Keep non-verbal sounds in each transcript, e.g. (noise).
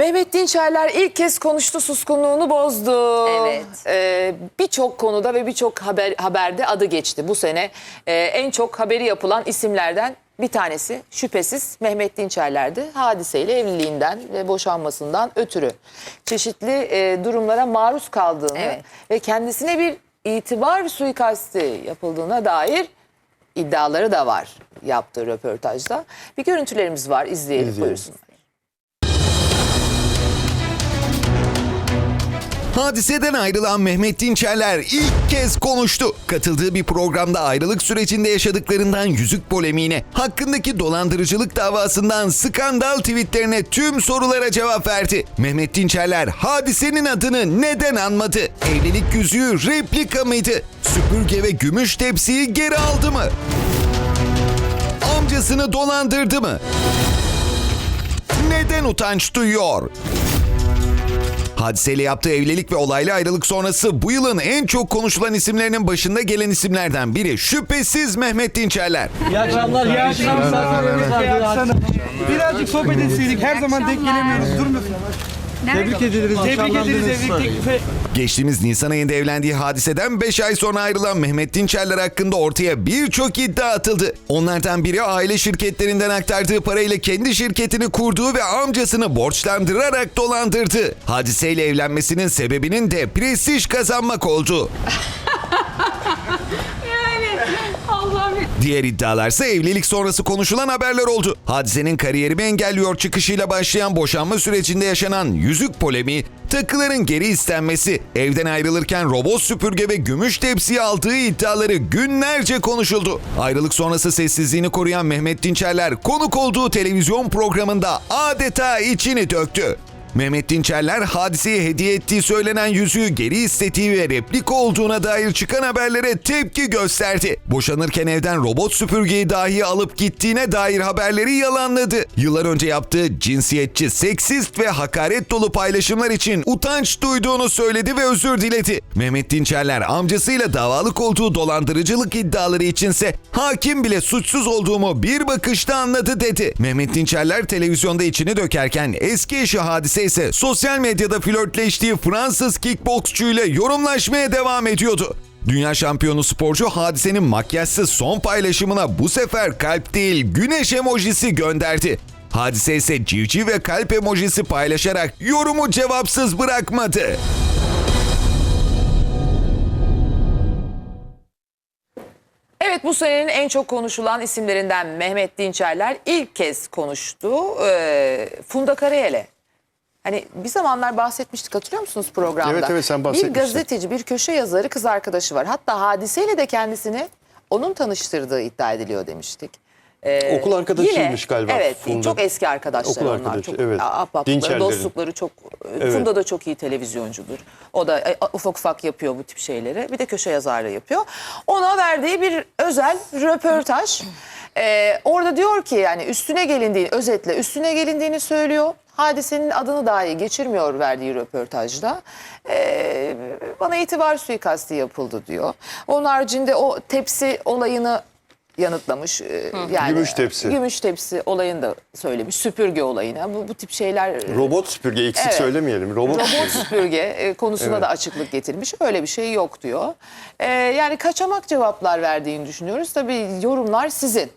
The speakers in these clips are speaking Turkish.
Mehmet Dinçerler ilk kez konuştu suskunluğunu bozdu. Evet. Ee, Birçok konuda ve birçok haber, haberde adı geçti. Bu sene e, en çok haberi yapılan isimlerden bir tanesi şüphesiz Mehmet Dinçerler'di. Hadiseyle evliliğinden ve boşanmasından ötürü çeşitli e, durumlara maruz kaldığını Evet. ve kendisine bir itibar suikasti yapıldığına dair iddiaları da var yaptığı röportajda. Bir görüntülerimiz var izleyelim, İzleyelim. buyursunlar. Hadiseden ayrılan Mehmet Dinçerler ilk kez konuştu. Katıldığı bir programda ayrılık sürecinde yaşadıklarından yüzük polemiğine, hakkındaki dolandırıcılık davasından skandal tweetlerine tüm sorulara cevap verdi. Mehmet Dinçerler hadisenin adını neden anmadı? Evlilik yüzüğü replika mıydı? Süpürge ve gümüş tepsiyi geri aldı mı? Amcasını dolandırdı mı? Neden utanç duyuyor? Hadiseyle yaptığı evlilik ve olaylı ayrılık sonrası bu yılın en çok konuşulan isimlerinin başında gelen isimlerden biri şüphesiz Mehmet Dinçerler. İyi akşamlar, iyi akşamlar. Birazcık sohbet etseydik. Her zaman denk gelemiyoruz. Durmuyorsun. Tebrik ederiz. Tebrik ederiz evlilik teklifi. Geçtiğimiz Nisan ayında evlendiği hadiseden 5 ay sonra ayrılan Mehmet Dinçerler hakkında ortaya birçok iddia atıldı. Onlardan biri aile şirketlerinden aktardığı parayla kendi şirketini kurduğu ve amcasını borçlandırarak dolandırdı. Hadiseyle evlenmesinin sebebinin de prestij kazanmak oldu. (laughs) Diğer iddialarsa evlilik sonrası konuşulan haberler oldu. Hadisenin kariyerimi engelliyor çıkışıyla başlayan boşanma sürecinde yaşanan yüzük polemiği, takıların geri istenmesi, evden ayrılırken robot süpürge ve gümüş tepsiyi aldığı iddiaları günlerce konuşuldu. Ayrılık sonrası sessizliğini koruyan Mehmet Dinçerler konuk olduğu televizyon programında adeta içini döktü. Mehmet Dinçerler hadiseye hediye ettiği söylenen yüzüğü geri istediği ve replik olduğuna dair çıkan haberlere tepki gösterdi. Boşanırken evden robot süpürgeyi dahi alıp gittiğine dair haberleri yalanladı. Yıllar önce yaptığı cinsiyetçi, seksist ve hakaret dolu paylaşımlar için utanç duyduğunu söyledi ve özür diledi. Mehmet Dinçerler amcasıyla davalık olduğu dolandırıcılık iddiaları içinse hakim bile suçsuz olduğumu bir bakışta anladı dedi. Mehmet Dinçerler televizyonda içini dökerken eski eşi hadise ise sosyal medyada flörtleştiği Fransız kickboksçuyla yorumlaşmaya devam ediyordu. Dünya şampiyonu sporcu hadisenin makyajsız son paylaşımına bu sefer kalp değil güneş emojisi gönderdi. Hadise ise civciv ve kalp emojisi paylaşarak yorumu cevapsız bırakmadı. Evet bu senenin en çok konuşulan isimlerinden Mehmet Dinçerler ilk kez konuştu. Ee, Funda Karayel'e. Hani bir zamanlar bahsetmiştik hatırlıyor musunuz programda? Evet, evet, sen Bir bahsetmiştin. gazeteci, bir köşe yazarı kız arkadaşı var. Hatta hadiseyle de kendisini onun tanıştırdığı iddia ediliyor demiştik. Ee, Okul arkadaşıymış galiba Evet Funda. çok eski arkadaşlar Okul onlar. arkadaşı, çok evet. ahbapları, dostlukları çok. Evet. Funda da çok iyi televizyoncudur. O da e, ufak ufak yapıyor bu tip şeyleri. Bir de köşe yazarlığı yapıyor. Ona verdiği bir özel röportaj. Ee, orada diyor ki yani üstüne gelindiğini özetle üstüne gelindiğini söylüyor. Hadisenin adını dahi geçirmiyor verdiği röportajda. Ee, bana itibar suikasti yapıldı diyor. Onun haricinde o tepsi olayını yanıtlamış. Ee, Yani Gümüş tepsi. Gümüş tepsi olayını da söylemiş. Süpürge olayını. Bu, bu tip şeyler Robot süpürge eksik Evet. söylemeyelim. Robot, Robot süpürge. süpürge e, konusuna Evet. da açıklık getirmiş. Öyle bir şey yok diyor. E, yani kaçamak cevaplar verdiğini düşünüyoruz. Tabii yorumlar sizin.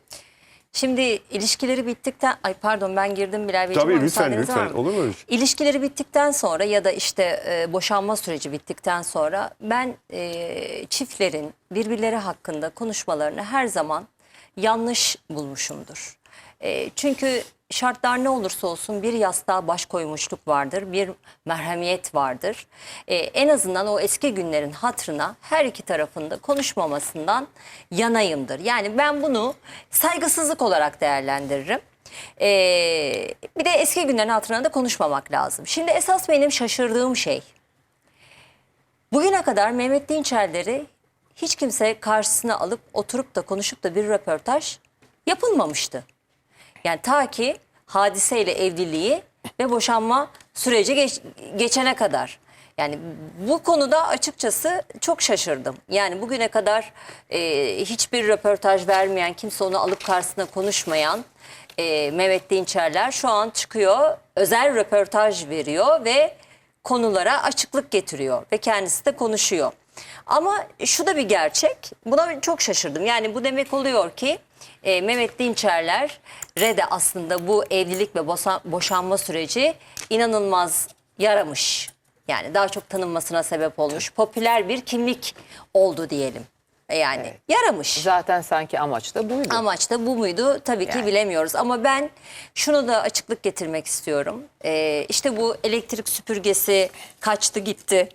Şimdi ilişkileri bittikten ay pardon ben girdim Bilal Beyciğim. Tabii lütfen lütfen. Olur mu öyle şey? İlişkileri bittikten sonra ya da işte e, boşanma süreci bittikten sonra ben e, çiftlerin birbirleri hakkında konuşmalarını her zaman yanlış bulmuşumdur. E, çünkü şartlar ne olursa olsun bir yastığa baş koymuşluk vardır, bir merhamiyet vardır. E, en azından o eski günlerin hatırına her iki tarafında konuşmamasından yanayımdır. Yani ben bunu saygısızlık olarak değerlendiririm. Ee, bir de eski günlerin hatırına da konuşmamak lazım. Şimdi esas benim şaşırdığım şey bugüne kadar Mehmet Dinçerleri hiç kimse karşısına alıp oturup da konuşup da bir röportaj yapılmamıştı. Yani ta ki hadiseyle evliliği ve boşanma süreci geç- geçene kadar. Yani bu konuda açıkçası çok şaşırdım. Yani bugüne kadar e, hiçbir röportaj vermeyen, kimse onu alıp karşısına konuşmayan e, Mehmet Dinçerler şu an çıkıyor, özel röportaj veriyor ve konulara açıklık getiriyor ve kendisi de konuşuyor. Ama şu da bir gerçek, buna çok şaşırdım. Yani bu demek oluyor ki e, Mehmet Dinçerler'e de aslında bu evlilik ve boşa- boşanma süreci inanılmaz yaramış. Yani daha çok tanınmasına sebep olmuş. Popüler bir kimlik oldu diyelim. Yani yaramış. Zaten sanki amaç da buydu. Amaç da bu muydu? Tabii ki Yani. bilemiyoruz. Ama ben şunu da açıklık getirmek istiyorum. Ee, işte bu elektrik süpürgesi kaçtı gitti,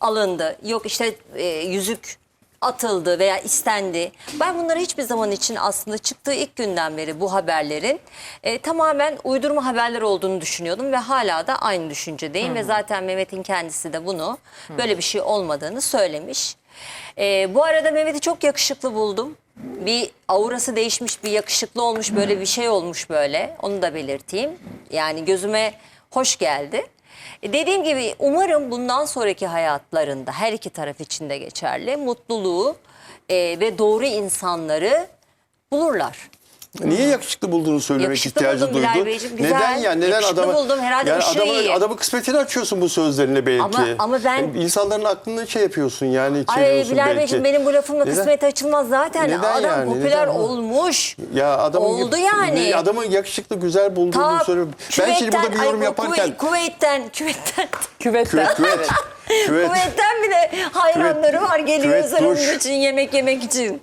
alındı. Yok işte e, yüzük atıldı veya istendi. Ben bunları hiçbir zaman için aslında çıktığı ilk günden beri bu haberlerin e, tamamen uydurma haberler olduğunu düşünüyordum ve hala da aynı düşüncedeyim ve zaten Mehmet'in kendisi de bunu böyle bir şey olmadığını söylemiş. E, bu arada Mehmet'i çok yakışıklı buldum. Bir aurası değişmiş, bir yakışıklı olmuş, böyle bir şey olmuş böyle. Onu da belirteyim. Yani gözüme hoş geldi. E, Dediğim gibi umarım bundan sonraki hayatlarında her iki taraf için de geçerli. Mutluluğu e, ve doğru insanları bulurlar. Niye yakışıklı bulduğunu söylemek Yakışıklı ihtiyacı buldum Bilal duydu? Beyciğim, güzel. Neden yani? Neden Yakışıklı adamı buldum, herhalde yani adamı, iyi. adamı kısmetini açıyorsun bu sözlerinle belki. Ama- ama ben- insanların aklını şey yapıyorsun yani Ay Bilal belki. Beyciğim benim bu lafımla Neden? kısmet açılmaz zaten. Neden Adam yani? popüler Neden? olmuş. Ya adamın Oldu yani. Adamın yakışıklı güzel bulduğunu Ta söylüyorum. Ben şimdi burada bir yorum ay, yaparken Kuvey- Kuveyt'ten, küvetten, Küvetten. küvet küvet (laughs) kuvvetten bile hayranları var geliyor duş. için yemek yemek için.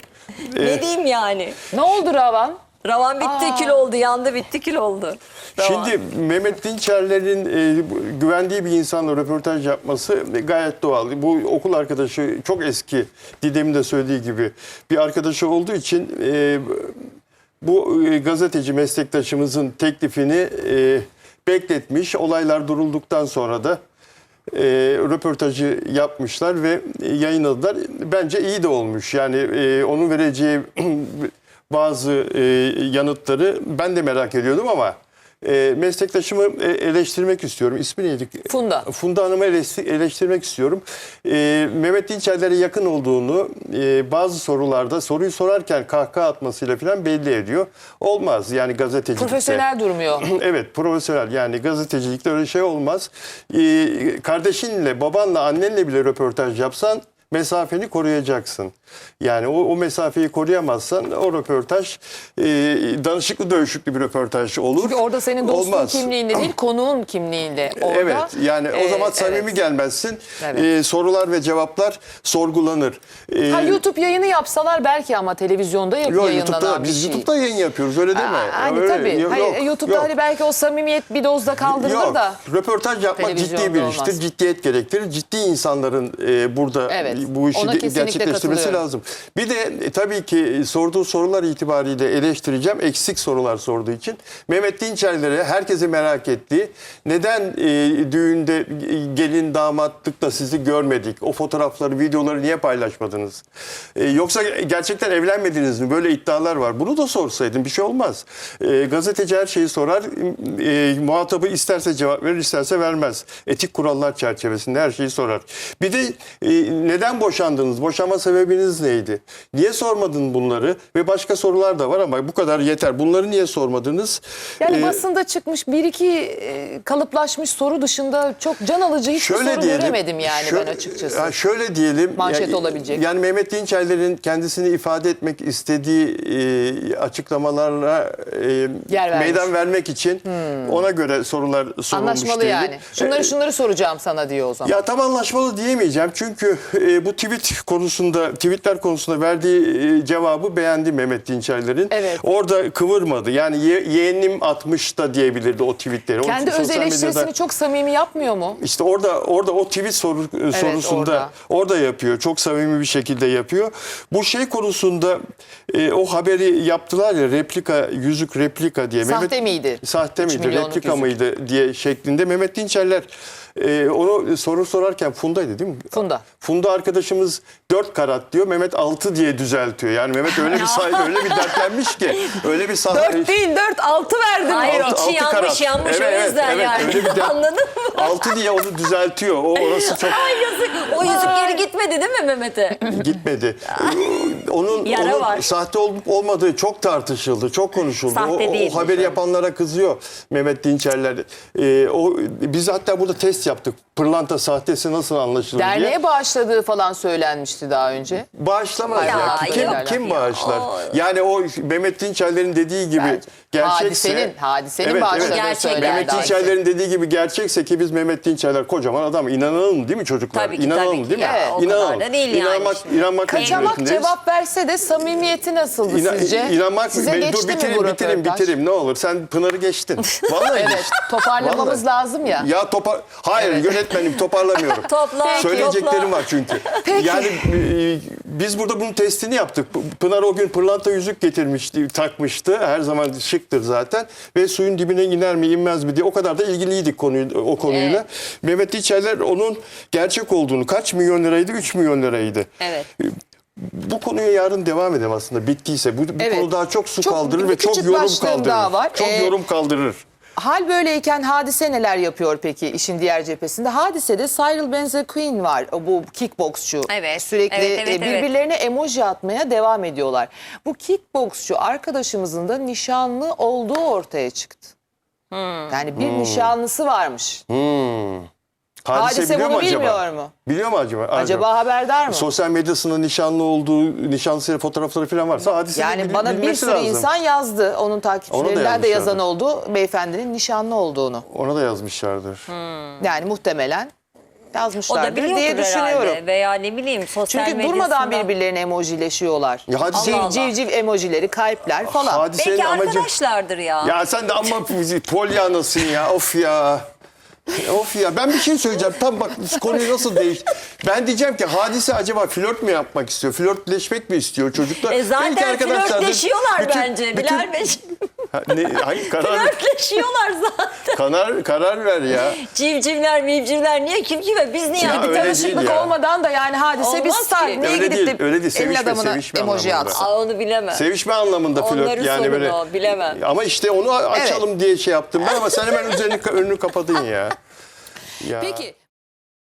Ne diyeyim yani? ne oldu Ravan? Ravan bitti kül oldu, yandı bitti kül oldu. Ravan. Şimdi Mehmet Dinçerler'in e, güvendiği bir insanla röportaj yapması gayet doğal. Bu okul arkadaşı çok eski Didem'in de söylediği gibi bir arkadaşı olduğu için e, bu e, gazeteci meslektaşımızın teklifini e, bekletmiş. Olaylar durulduktan sonra da e, röportajı yapmışlar ve yayınladılar. Bence iyi de olmuş. Yani e, onun vereceği (clears throat) bazı e, yanıtları ben de merak ediyordum ama e, meslektaşımı e, eleştirmek istiyorum. İsmi neydi? Funda. Funda Hanım'ı eleştir- eleştirmek istiyorum. E, Mehmet Dinçerler'e yakın olduğunu e, bazı sorularda soruyu sorarken kahkaha atmasıyla falan belli ediyor. Olmaz yani gazetecilikte. Profesyonel durmuyor. (clears throat) Evet profesyonel yani gazetecilikte öyle şey olmaz. Ee, kardeşinle, babanla, annenle bile röportaj yapsan mesafeni koruyacaksın. Yani o, o mesafeyi koruyamazsan o röportaj e, danışıklı dövüşüklü bir röportaj olur. Çünkü orada senin dostun Olmaz. kimliğinde değil, (clears throat) konuğun kimliğinde. Orada, Evet yani o e, zaman samimi evet. gelmezsin. Evet. Ee, sorular ve cevaplar sorgulanır. Ee, Ha, YouTube yayını yapsalar belki ama televizyonda yap yok, yayınlanan YouTube'da, bir biz şey. YouTube'da yayın yapıyoruz öyle değil mi? Aa, Hani Öyle- tabii. yok, Hayır, YouTube'da yok. hani belki o samimiyet bir dozda kaldırılır Yok, da. röportaj yapmak ciddi bir iştir. Ciddiyet gerektirir. Ciddi insanların e, burada Evet, bu işi ona gerçekleştirmesi lazım. Bir de e, tabii ki sorduğu sorular itibariyle eleştireceğim. Eksik sorular sorduğu için. Mehmet Dinçerler'e herkesi merak ettiği neden e, düğünde e, gelin damatlıkta sizi görmedik? O fotoğrafları, videoları niye paylaşmadınız? E, yoksa gerçekten evlenmediniz mi? Böyle iddialar var. Bunu da sorsaydın bir şey olmaz. E, gazeteci her şeyi sorar. E, muhatabı isterse cevap verir, isterse vermez. Etik kurallar çerçevesinde her şeyi sorar. Bir de e, neden boşandınız? Boşanma sebebiniz neydi? Niye sormadın bunları? Ve başka sorular da var ama bu kadar yeter. Bunları niye sormadınız? Yani E, basında çıkmış bir iki e, kalıplaşmış soru dışında çok can alıcı hiçbir soru göremedim yani şö- ben açıkçası. Ha, şöyle diyelim. Manşet yani, olabilecek. Yani Mehmet Dinçerler'in kendisini ifade etmek istediği e, açıklamalarına e, Yer vermiş. meydan vermek için ona göre sorular sorulmuş Anlaşmalı diyelim. yani. Şunları E, şunları soracağım sana diyor o zaman. ya tam anlaşmalı diyemeyeceğim çünkü e, bu tweet konusunda, tweetler konusunda verdiği e, cevabı beğendi Mehmet Dinçerler'in. Evet. Orada kıvırmadı. Yani ye, yeğenim atmış da diyebilirdi o tweetleri. Kendi öz eleştirisini medyada- çok samimi yapmıyor mu? işte orada orada o tweet soru, sorusunda orada. orada. yapıyor. Çok samimi bir şekilde yapıyor. Bu şey konusunda e, o haberi yaptılar ya replika yüzük replika diye. Sahte miydi? Sahte miydi? Replika yüzük. mıydı diye şeklinde Mehmet Dinçerler e, onu soru sorarken Funda'ydı değil mi? Funda. Funda arkadaşımız 4 karat diyor. Mehmet 6 diye düzeltiyor. Yani Mehmet öyle bir say- öyle bir dertlenmiş ki öyle bir sah- Dört değil dört altı verdim. Hayır. Altı- içi altı yanmış karat. yanmış Evet, o yüzden evet, yani. öyle bir Anladın mı? Altı diye onu düzeltiyor. O orası çok Ay yazık. O yüzük geri gitmedi değil mi Mehmet'e? gitmedi. onun Yara onun var. sahte olup olmadığı çok tartışıldı, çok konuşuldu. Sahte o, o- haberi evet. yapanlara kızıyor Mehmet Dinçerler. Ee, o biz hatta burada test yaptık. Pırlanta sahtesi nasıl anlaşılır diye. Derneğe bağışladığı falan söylenmişti daha önce. Bağışlamaz ya. Ya, Kim, yok kim bağışlar? O- Yani o Mehmet Dinçerler'in dediği gibi Bence. Gerçekse... Hadisenin- hadisenin evet, evet. Gerçek söylendi. Mehmet. Dinçerler'in dediği gibi gerçekse ki biz Mehmet Dinçerler kocaman adam. İnanalım değil mi çocuklar? Tabii ki, İnanalım tabii ki. değil mi? Ya, o kadar da değil yani İnanmak, şimdi. inanmak Kaçamak cevap verse de samimiyeti nasıldı İna- sizce? İnanmak, Size Dur, geçti mi bu bitireyim, röportaj? bitireyim. Ne olur sen Pınar'ı geçtin. Vallahi Evet geçtin. toparlamamız Vallahi. lazım ya. Ya topar... Hayır yönetmenim toparlamıyorum. (laughs) Topla. Söyleyeceklerim topla. var çünkü. Peki. Yani e, biz burada bunun testini yaptık. Pınar o gün pırlanta yüzük getirmişti, takmıştı. Her zaman şıktır zaten. Ve suyun dibine iner mi inmez mi diye o kadar da ilgiliydik konuyu, o konuyla. Mehmet İçerler onun gerçek olduğunu kaç milyon liraydı? 3 milyon liraydı. Evet. Bu konuya yarın devam edelim aslında bittiyse. Bu, bu Evet. konu daha çok su Çok- kaldırır ve çok yorum kaldırır. daha var. Çok Ee, yorum kaldırır. Hal böyleyken Hadise neler yapıyor peki işin diğer cephesinde? Hadisede Cyril Benzequin var bu kickboksçu. Evet, Sürekli evet, evet, e, evet. birbirlerine emoji atmaya devam ediyorlar. Bu kickboksçu arkadaşımızın da nişanlı olduğu ortaya çıktı. Yani bir nişanlısı varmış. Hadise biliyor bunu mu acaba? bilmiyor mu? Biliyor mu acaba? Acaba haberdar mı? Sosyal medyasında nişanlı olduğu, nişanlısıyla fotoğrafları falan varsa hadise Yani bana bir sürü insan yazdı. Onun takipçilerinden de yazmışlardır. yazan oldu. Beyefendinin nişanlı olduğunu. Ona da yazmışlardır. Yani muhtemelen O da yazmışlardır diye düşünüyorum. herhalde. Veya ne bileyim sosyal Çünkü durmadan medyasında. birbirlerine emojileşiyorlar. Ya hadise, Allah Allah. Civciv emojileri, kalpler falan. hadisenin Belki amacı... arkadaşlardır ya. Ya sen de amma (laughs) polyanasın ya of ya. Of ya ben bir şey söyleyeceğim. Tam bak konuyu nasıl değiş. Ben diyeceğim ki hadise acaba flört mü yapmak istiyor? Flörtleşmek mi istiyor çocuklar? E zaten flörtleşiyorlar Bütün- bence. Bilal Bey. Ha, ne, hangi karar, Flörtleşiyorlar zaten. karar, karar ver ya. Civcivler, mivcivler niye kim kime? Biz niye? Ya Hadi öyle değil Tanışıklık ya. olmadan da yani hadise bir Olmaz star. ki. Niye Öyle gidip değil, de öyle değil. elin Sevişme, adamına sevişme emoji anlamında. atsın? Aa, onu bilemem. Sevişme anlamında flört Onların yani sorunu böyle. o, bilemem. Ama işte onu açalım diye şey yaptım ben ama sen hemen üzerini önünü kapadın ya. ya. (laughs) Peki